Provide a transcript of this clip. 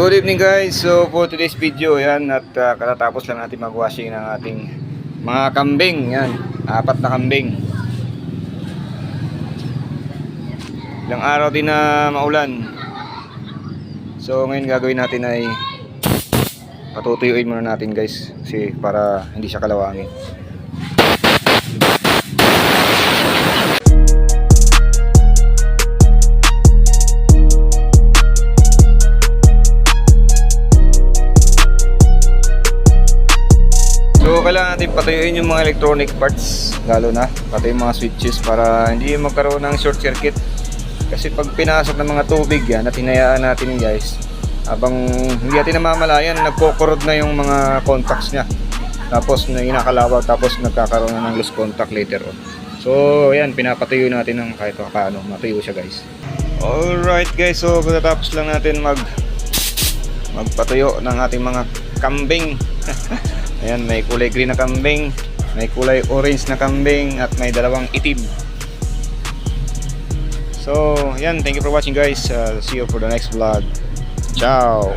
Good evening guys. So for today's video, yan at uh, katatapos lang natin mag-washing ng ating mga kambing. Yan, apat na kambing. Ilang araw din na maulan. So ngayon gagawin natin ay patutuyuin muna natin guys kasi para hindi siya kalawangin. So kailangan natin patuyuin yung mga electronic parts lalo na pati yung mga switches para hindi magkaroon ng short circuit. Kasi pag pinasok ng mga tubig yan at hinayaan natin guys habang hindi natin namamalayan nagkokorod na yung mga contacts niya. Tapos na inakalawag tapos nagkakaroon na ng loose contact later on. So yan pinapatuyo natin ng kahit paano. Matuyo siya guys. Alright guys. So pagkatapos lang natin mag magpatuyo ng ating mga kambing Ayan, may kulay green na kambing, may kulay orange na kambing, at may dalawang itim. So, yan. Thank you for watching guys. Uh, see you for the next vlog. Ciao!